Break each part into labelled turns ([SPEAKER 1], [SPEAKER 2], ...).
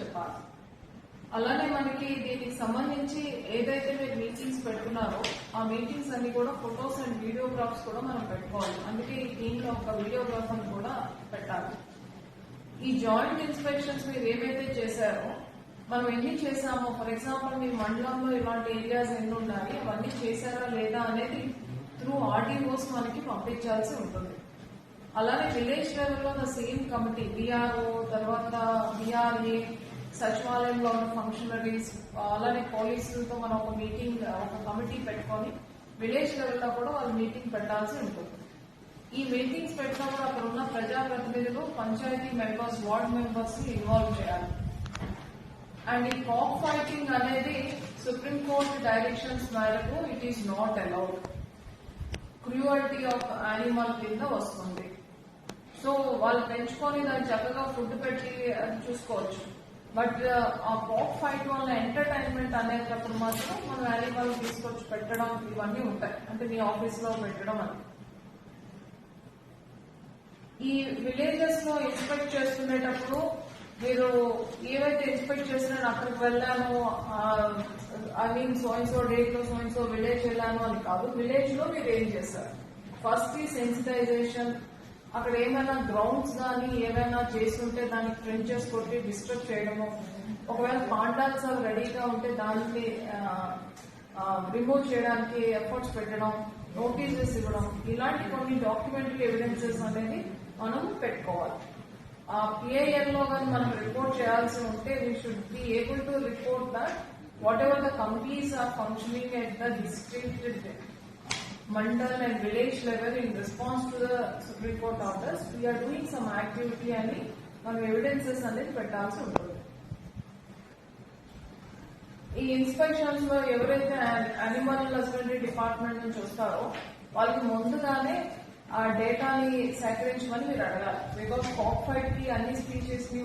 [SPEAKER 1] చెప్పాలి. అలానే మనకి దీనికి సంబంధించి ఏదైతే మీరు మీటింగ్స్ పెట్టుకున్నారో ఆ మీటింగ్స్ అన్ని కూడా ఫొటోస్ అండ్ వీడియోగ్రాఫ్స్ కూడా మనం పెట్టుకోవాలి. అందుకే దీంట్లో ఒక వీడియోగ్రాఫ్ అని కూడా పెట్టాలి. ఈ జాయింట్ ఇన్స్పెక్షన్స్ మీరు ఏవైతే చేశారో మనం ఎన్ని చేసామో ఫర్ ఎగ్జాంపుల్ మీ మండలంలో ఇలాంటి ఏరియాస్ ఎన్ని ఉన్నాయి అవన్నీ చేశారా లేదా అనేది త్రూ ఆర్డీఓస్ మనకి పంపించాల్సి ఉంటుంది. అలానే విలేజ్ లెవెల్లో ద సేమ్ కమిటీ బీఆర్ఓ తర్వాత విఆర్ఏ సచివాలయంలో ఉన్న ఫంక్షనరీస్ అలానే పోలీసులతో మనం ఒక మీటింగ్ ఒక కమిటీ పెట్టుకొని విలేజ్ లెవెల్లో కూడా వాళ్ళు మీటింగ్ పెట్టాల్సి ఉంటుంది. ఈ మీటింగ్స్ పెట్టినప్పుడు అక్కడ ఉన్న ప్రజాప్రతినిధులు పంచాయతీ మెంబర్స్ వార్డ్ మెంబర్స్ని ఇన్వాల్వ్ చేయాలి. అండ్ ఈ కాక్ ఫైటింగ్ అనేది సుప్రీంకోర్టు డైరెక్షన్స్ మేరకు it is not allowed cruelty of animal కింద వస్తుంది. సో వాళ్ళు పెంచుకొని దాన్ని చక్కగా ఫుడ్ పెట్టి అది చూసుకోవచ్చు. బట్ uh, ఆ పాప్ ఫైట్ వల్ల ఎంటర్టైన్మెంట్ అనేటప్పుడు మాత్రం మనం యానిమల్ తీసుకొచ్చి పెట్టడం ఇవన్నీ ఉంటాయి. అంటే మీ ఆఫీస్లో పెట్టడం అని. ఈ విలేజెస్లో ఇన్స్పెక్ట్ చేస్తుండేటప్పుడు మీరు ఏవైతే ఇన్స్పెక్ట్ చేసినా అక్కడికి వెళ్ళాను ఐ మీన్ సోయిన్సో డేట్లో సోయిన్సో విలేజ్ వెళ్ళాను అని కాదు. విలేజ్లో మీరు ఏం చేస్తారు? ఫస్ట్ ఈ సెన్సిటైజేషన్ అక్కడ ఏమైనా గ్రౌండ్స్ కానీ ఏమైనా చేస్తుంటే దానికి ఫ్రెంచెస్ కొట్టి డిస్టర్బ్ చేయడము. ఒకవేళ కాంటాక్ట్స్ అవి రెడీగా ఉంటే దానికి రిమూవ్ చేయడానికి ఎఫర్ట్స్ పెట్టడం నోటీసెస్ ఇవ్వడం ఇలాంటి కొన్ని డాక్యుమెంటరీ ఎవిడెన్సెస్ అనేది మనం పెట్టుకోవాలి. ఆ పిఐఎల్లో కానీ మనం రిపోర్ట్ చేయాల్సి ఉంటే we should be able to report that whatever the companies are functioning at the district mandal and village level in response to the supreme court orders we're doing some activity అని మనం evidences అనేది పెట్టాల్సి ఉంటుంది. ఈ ఇన్స్పెక్షన్స్లో ఎవరైతే animal husbandry department నుంచి వస్తారో వాళ్ళకి ముందుగానే ఆ డేటాని సేకరించమని మీరు అడగాలి. బికాస్ కాక్ ఫైట్కి అన్ని స్పీషీస్ని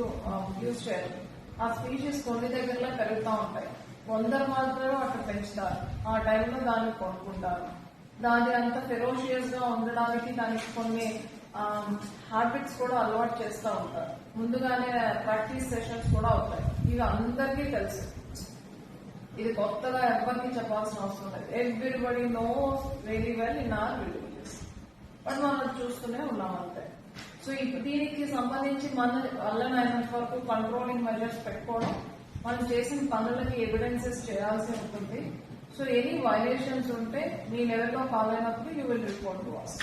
[SPEAKER 1] యూజ్ చేయాలి. ఆ స్పీషీస్ కొన్ని దగ్గరలో పెరుగుతూ ఉంటాయి. కొందరు మాత్రమే అక్కడ పెంచుతారు. ఆ టైంలో దాన్ని కొనుక్కుంటారు. దాని అంత ఫెరోషియస్గా ఉండడానికి దానికి కొన్ని హ్యాబిట్స్ కూడా అలవాటు చేస్తూ ఉంటారు. ముందుగానే ప్రాక్టీస్ సెషన్స్ కూడా అవుతాయి. ఇవి అందరికీ తెలుసు. ఇది కొత్తగా ఎవరికి చెప్పాల్సిన అవసరం లేదు. Everybody know very well in our villages but మనం చూస్తూనే ఉన్నాం అంతే. సో ఇప్పుడు దీనికి సంబంధించి మన వల్లనైనంత వరకు కంట్రోలింగ్ మెజర్స్ పెట్టుకోవడం మనం చేసిన పనులకి ఎవిడెన్సెస్ చేయాల్సి ఉంటుంది. సో ఎనీ వైలేషన్స్ ఉంటే మీ లెవెల్లో ఫాలో అయినప్పుడు you will report to us